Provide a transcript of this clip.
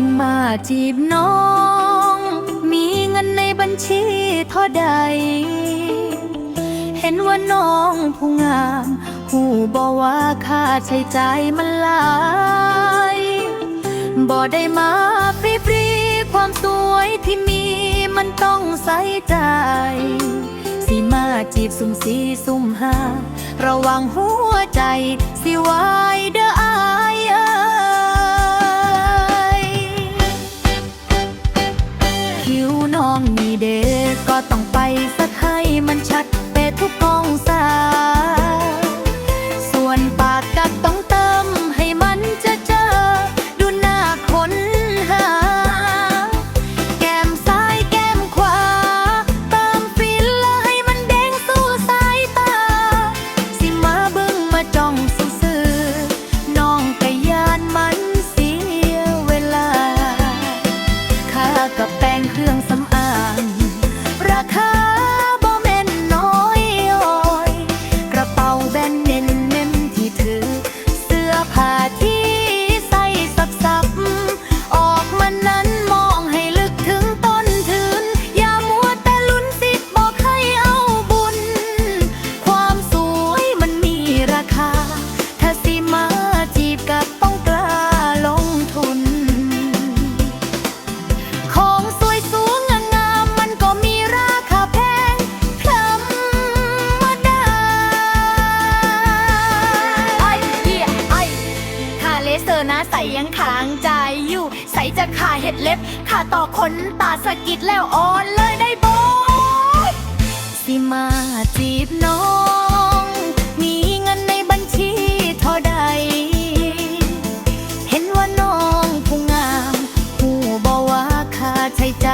ิมาจีบน้อง มีเงินในบัญชีเท่าใด เห็นว่าน้องผู้งาม หูบอกว่าค่าใช้จ่ายมันหลายบ่ได้มาฟรีๆความสวยที่มีมันต้องใส่ใจ สิมาจีบสุ่มสีสุ่มห้าระวังหัวใจ สิวายเด้ออายเอ้ ก็ต้องไปสักให้มันชัด เปทุกกองศาส่วนปาก เจอนะใส่ยังค้างใจอยู่ ใส่จะขาเห็ดเล็บขาต่อขนตาสะกิดแล้วอ่อนเลยได้บอยสิมาจีบน้อง มีเงินในบัญชีเท่าใด เห็นว่าน้องผู้งามผู้บอกว่าค่าใช้จ